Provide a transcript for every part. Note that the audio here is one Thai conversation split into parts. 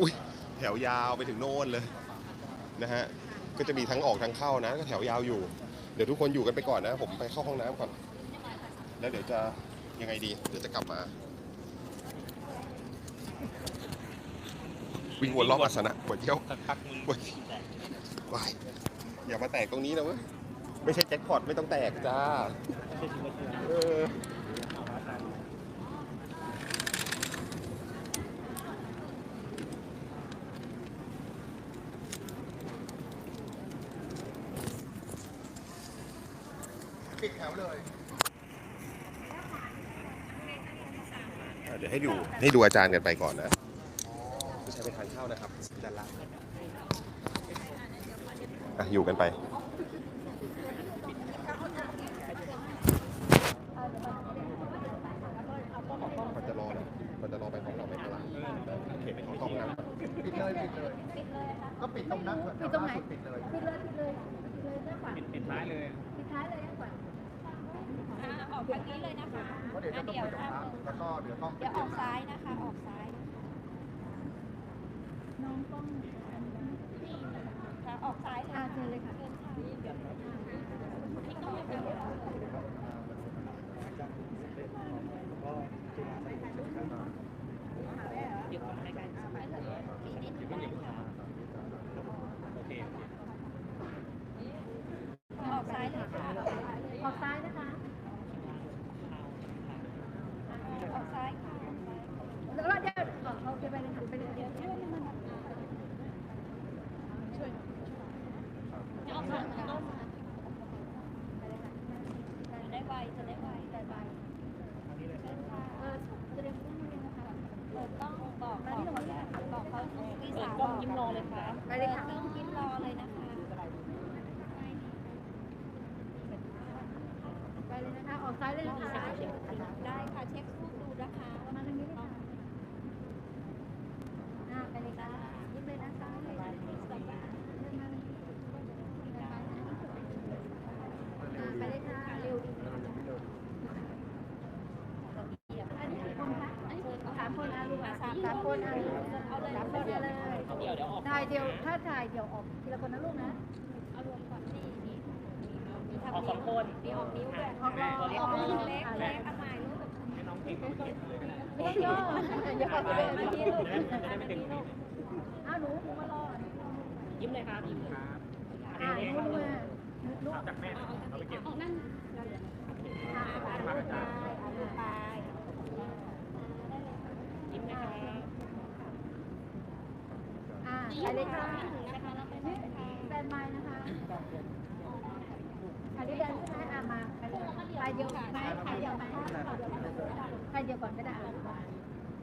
อุ้ยแถวยาวไปถึงโน่นเลยนะฮะก็จะมีทั้งออกทั้งเข้านะก็แถวยาวอยู่ เดี๋ยวทุกคนอยู่กันไปก่อนนะ ผมไปเข้าห้องน้ำก่อน แล้วเดี๋ยวจะยังไงดีเดี๋ยวจะกลับมา วิ่งวนรอบอาสนะปวดเยี่ยวสักพักมึงปวดวายอย่ามาแตกตรงนี้นะเว้ยไม่ใช่แจ็คพอตไม่ต้องแตกจ้าเออ ปิดแถวเลยอะเดี๋ยวให้ดูให้ดูอาจารย์กันไปก่อนนะไม่ใช่ไปทานข้าวนะครับด้านล่างอะอยู่กันไปมันจะรอนะมันจะรอไปของเราไม่เป็นไรโอเคไปของห้องน้ำปิดเลยปิดเลยก็ปิดตรงนั้นปิดตรงไหนปิดเลยปิดเลยปิดเลยปิดเลยด้านขวาปิดปิดท้ายเลยปิดท้ายเลยด้านขวา อ่าออกทางนี้เลยนะคะเพราะเดี๋ยวจะต้องไปตรงนั้นแล้วก็เดี๋ยวต้องเดี๋ยวออกซ้ายนะคะ ออกซ้ายน้องต้องค่ะออกซ้ายเลยอาเชิญเลยค่ะ โอเค ออกซ้ายเลยค่ะ ออกซ้ายนะคะ ออกซ้ายค่ะ แล้วก็เดี๋ยวออกเอาไปเลยค่ะไปเลยเดี๋ยวช่วยมันช่วย ออกซ้ายค่ะจะได้ไวจะได้ไวจะไวเชิญค่ะ เออจะเรียนรู้เรียนนะคะ เปิดกล้องบอกบอกเขาเลยบอกเขาพี่สาวบอกยิ้มรอเลยค่ะ ไปเลยค่ะ เปิดกล้องยิ้มรอเลยนะคะ ไปเลยนะคะ ออกซ้ายเลยนะคะ ได้ค่ะเช็ครูปดูนะคะว่า มาทางนี้เลยค่ะอ่าไปเลยค่ะยิ้มเลยนะคะเดินมาเลยอ่าไปเลยค่ะเร็วดีอันนี้กี่คนคะอันนี้สามคนอะลูกอะ สามคนอะเอาเลยสามคนเลยเดี๋ยวเดี๋ยวออกถ่ายเดี๋ยวถ้าถ่ายเดี๋ยวออกทีละคนนะลูกนะเอารวมก่อนนี่นี่ออกสองคนมีออกนิ้วด้วยออกรอออกเล็กเล็กเอาใหม่ลูกให้น้องพิมพ์เก็บเลยก็ได้ไม่ย่ออย่าขอไปเลยมานะที่ลูกไม่เต็มที่อ้าวหนูหนูมารอยิ้มเลยครับยิ้มครับอ่าหนูมาลูกจากแม่เราไปเก็บนั่นอ่าไปเอาลูกไปเอาลูกไป ยิ้มเลยครับอ่าไปเลยค่ะนะคะเราไปไหนคะแซนบายนะคะอันนี้เดินใช่ไหมอ่ามาไปเลยไปเดียวไหมไปเดียวไหมไปเดียวก่อนก็ได้อะ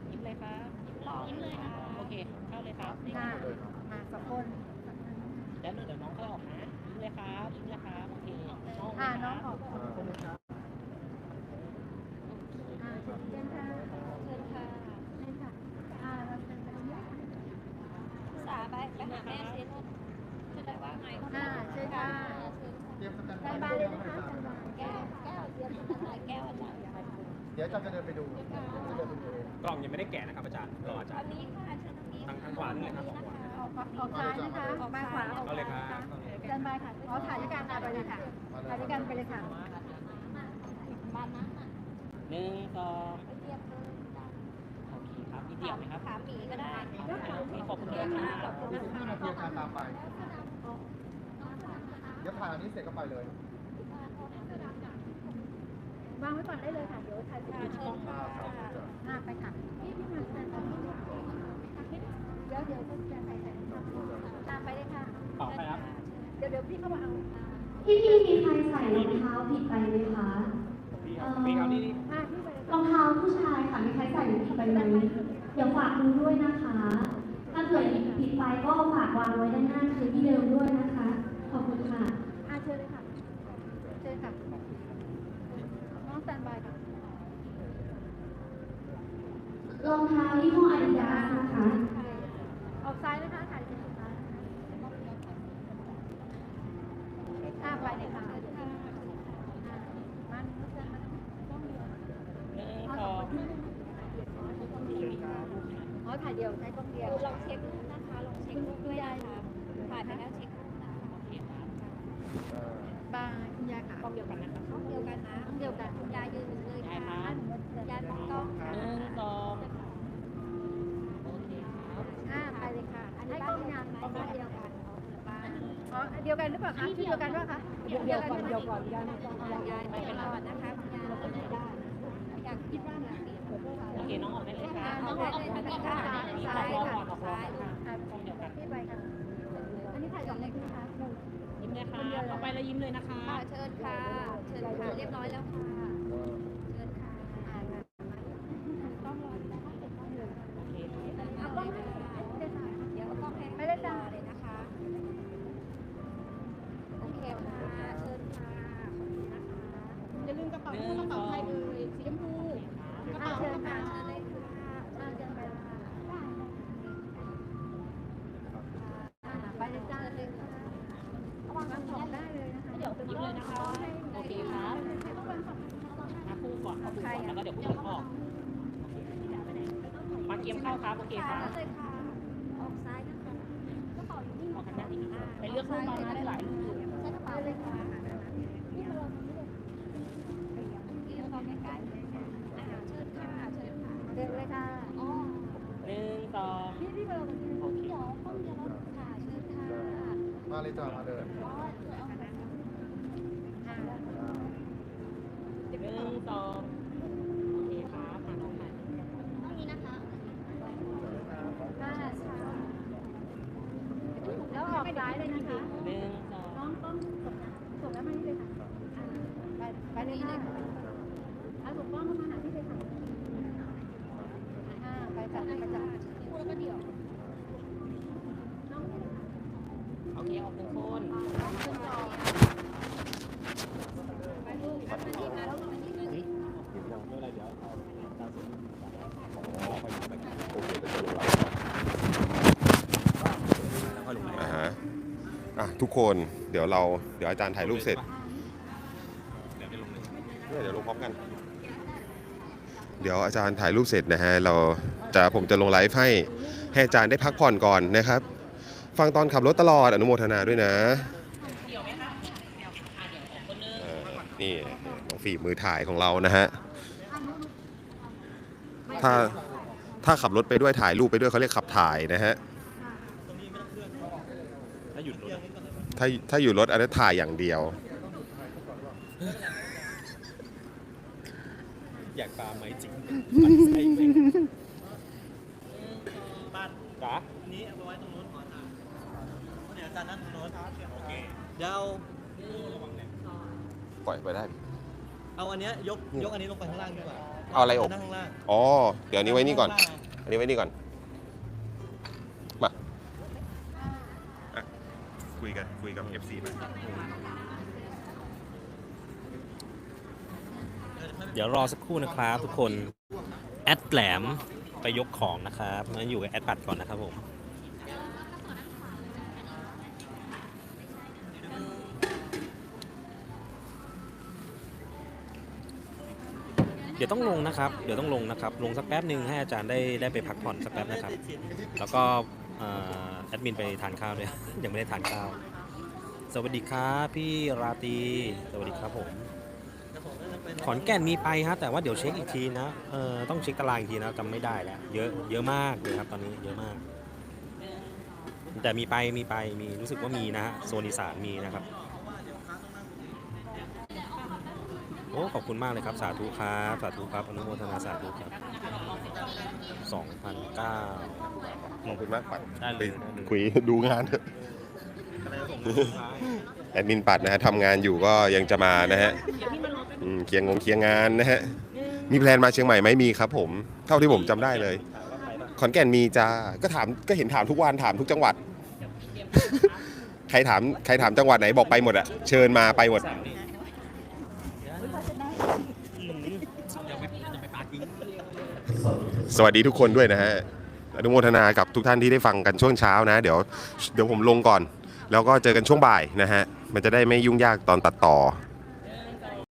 ยิ้มเลยครับรอยิ้มเลยค่ะโอเค เข้าเลยครับอ่ามาสองคนแล้วเดี๋ยวน้องก็ออกนะยิ้มเลยครับยิ้มเลยครับโอเคน้องอ่าน้องออกอ่าเชิญค่ะ เชิญค่ะ เชิญค่ะอ่าเราเชิญไปตรงนี้ สาไปไปหาแม่ซิลูกจะได้ว่าไง อ่าเชิญค่ะ เตรียมสแตน แซนบายเลยนะคะแซนบาย แก้ว แก้วเตรียมสถานแก้วอาจารย์เดี๋ยวอาจารย์จะเดินไปดูเดี๋ยวจะเดินไปดูเองกล่องยังไม่ได้แกะนะครับอาจารย์รออาจารอันย์ นี้ค่ะเชิญทางนี้ทางทางขวานี่เลยครับ ออกออกซ้ายนะคะออกมาขวาออกเอาเลยครับแซนบายค่ะอ๋อถ่ายด้วยกันอะไปเลยค่ะถ่ายด้วยกันไปเลยค่ะบ้านนั้นอะหนึ่งสองไปเทียบเลยโอเคครับนิดเดียวไหมครับขาหมีก็ได้โอเคขอบคุณเทีคยรับบค่ะขอบคุณอีกนะสิบคะวินาทีอาจารย์ตามไป เดี๋ยวถ่ายอันนี้เสร็จก็ไปเลย วางไว้ก่อนได้เลยค่ะ เดี๋ยวถ่ายเสร็จเชิญค่ะอ่าไปค่ะพี่พี่มาแซนบายเดี๋ยวเดี๋ยวจะถ่ายเสร็จตามไปเลยค่ะต่อไปครับ เดี๋ยวเดี๋ยวพี่เข้ามาเอาพี่พี่มีใครใส่รองเท้าผิดไปไหมคะพี่ครับพี่ครับนี่อ่าพี่ไปเลยรองเท้าผู้ชายค่ะมีใครใส่ผิดไปไหมเดี๋ยวฝากดูด้วยนะคะ ถ้าเกิดผิดไปก็ฝากวางไว้ด้านหน้าคือที่เดิมด้วยนะคะ ขอบคุณค่ะอ่าเชิญเลยค่ะ เชิญค่ะ น้องแซนบายค่ะ ร องเท้ายี่ห้ออาดิดาสนะคะ ออกซ้ายนะคะถ่ายเสร็จซ้ายอ่าไปเลยค่ะอ๋อสองอ๋อถ่ายเดียวใช้กล้องเดียวเดียวลองเช็ครูปนะคะ ลองเช็ครูปด้วยนะคะถ่ายไปแล้วเช็ครูปนะคะโอเคครับายคุณยายค่ะกล้องเดียวกันนะครับห้องเดียวกันนะกล้องเดียวกันคุณยายยืนเลยค่ะยายมองกล้องค่ะ เดียวกันหรือเปล่าคะชื่อเดียวกันว่าคะเดี๋ยวเดียวก่อนเดี๋ยวก่อนยายยายไม่เป็นไรนะคะคุณยายเราไม่ได้อยากคิดว่าอยากเปลี่ยนโอเคน้องออกได้เลยค่ะน้องได้เลยค่ะซ้ายค่ะซ้ายค่ะพี่ไปค่ะอันนี้ถ่ายสองเลยนะคะหนึ่งยิ้มเลยครับเอาไปแล้วยิ้มเลยนะคะเชิญค่ะเชิญค่ะเรียบร้อยแล้วค่ะ เชิญค่ะอ่าต้องรออยู่นะคะเสร็จต้องเลย โอเคครับ เอากล้องให้เดี๋ยวเอากล้องให้ ไม่ได้จ้า เลยนะคะ โอเคค่ะ เชิญค่ะ ขอบคุณนะคะ อย่าลืมกระเป๋าที่กระเป๋าใครเอ่ยสีชมพูกระ อ่า เป๋า เชิญ ค่ะ ค่ะ เชิญเลยค่ะ อ่าเชิญไปเลยค่ะอ่าไปเลยจ้า เชิญเลยค่ะ ระวังน้ำของได้เลยนะคะ เดี๋ยวยิ้มเลยนะคะโอเคครับมาคู่ก่อนเข้าคู่ก่อนแล้วก็เดี๋ยวคู่ออกมาเกียมเข้าครับโอเคคค่ะรับเชิญค่ะออกซ้ายนะคะกระเป๋าอยู่นี่ออกทางด้านนี้ไปเลือกรูปมานะได้หลายรูปใช้กระเป๋าเลยค่ะนี่มาลองนี่เลยนี่เราใกล้ๆอ่าเชิญค่ะเชิญค่ะเดินเลยค่ะอ๋อหนึ่งสองพี่พี่เบลโอเคเดี๋ยวห้องเดียวแล้วค่ะเชิญค่ะมาเลยจ้ามาเดินอ๋อเดี๋ยวเอาไปหนึ่งสองโอเคครับมาน้องใหม่ ห้องนี้นะคะ ค่ะแล้วออกซ้ายเลยนะคะ หนึ่งสอง น้องต้องส่งนะส่งแล้วมานี่เลยค่ะอ่าไปไปเลยค่ะเอาถูกต้องเข้ามาหาพี่เลยค่ะอ่าไปจัดไปจัด พูดแล้วก็เดี๋ยว น้องนี่เลยค่ะ โอเคออกหนึ่งคน ต้องขึ้นจอไปลูกมานี่มาแล้วมานี่มานี่ อ่าฮะอะ ทุกคนเดี๋ยวเราเดี๋ยวอาจารย์ถ่ายรูปเสร็จเนี่ยเดี๋ยวลงพร้อมกัน เดี๋ยวอาจารย์ถ่ายรูปเสร็จนะฮะเราจะผมจะลงไลฟ์ให้ให้อาจารย์ได้พักผ่อนก่อนนะครับ ฟังตอนขับรถตลอดอนุโมทนาด้วยนะเออนี่น้องฟีมือถ่ายของเรานะฮะถ้าถ้าขับรถไปด้วยถ่ายรูปไปด้วยเขาเรียกขับถ่ายนะฮะ ถ้าถ้าอยู่รถอันนั้นถ่ายอย่างเดียว อยากตามไหมจริงบ้านจ๋านี้เอาไปไว้ตรงนู้นก่อนนะเดี๋ยวอาจารย์นั่งตรงนู้นโอเคเดี๋ยวเอาปล่อยไปได้ เอาอันเนี้ยยกยกอันนี้ลงไปข้างล่างดีกว่าเอาอะไรออกนั่งข้างล่างอ๋อ เดี๋ยวอันนี้ไว้นี่ก่อน อันนี้ไว้นี่ก่อน คุยกับ FC ไปเดี๋ยวรอสักครู่นะครับ ทุกคน แอดแหลมไปยกของนะครับงั้นอยู่กับแอดปัดก่อนนะครับผมเดี๋ยวต้องลงนะครับ เดี๋ยวต้องลงนะครับ ลงสักแป๊บหนึ่งให้อาจารย์ได้ได้ไปพักผ่อนสักแป๊บนะครับ แล้วก็แอดมินไปทานข้าวด้วยยังไม่ได้ทานข้าว สวัสดีครับพี่ราตรีสวัสดีครับผม ขอนแก่นมีไปฮะแต่ว่าเดี๋ยวเช็คอีกทีนะเออต้องเช็คตารางอีกทีนะจำไม่ได้แล้วเยอะเยอะมากเลยครับตอนนี้เยอะมาก แต่มีไปมีไปมีรู้สึกว่ามีนะฮะโซนอีสานมีนะครับโอ้ขอบคุณมากเลยครับสาธุครับสาธุครับอนุโมทนาสาธุครับ2,009ขอบคุณมากปัดได้เลยไปได้เลยคุยดูงานเถอะ แอดมินปัดนะฮะทำงานอยู่ก็ยังจะมานะฮะอืมเคลียงงงเคลียงงานนะฮะ มีแพลนมาเชียงใหม่ไหมมีครับ ผม เท่าที่ผมจำได้เลย ขอนแก่นมีจ้า ก็ถามก็เห็นถามทุกวันถามทุกจังหวัด ใครถามใครถามจังหวัดไหนบอกไปหมดอะเชิญมาไปหมด สวัสดีทุกคนด้วยนะฮะอนุโมทนากับทุกท่านที่ได้ฟังกันช่วงเช้านะ เดี๋ยวเดี๋ยวผมลงก่อน แล้วก็เจอกันช่วงบ่ายนะฮะ มันจะได้ไม่ยุ่งยากตอนตัดต่อ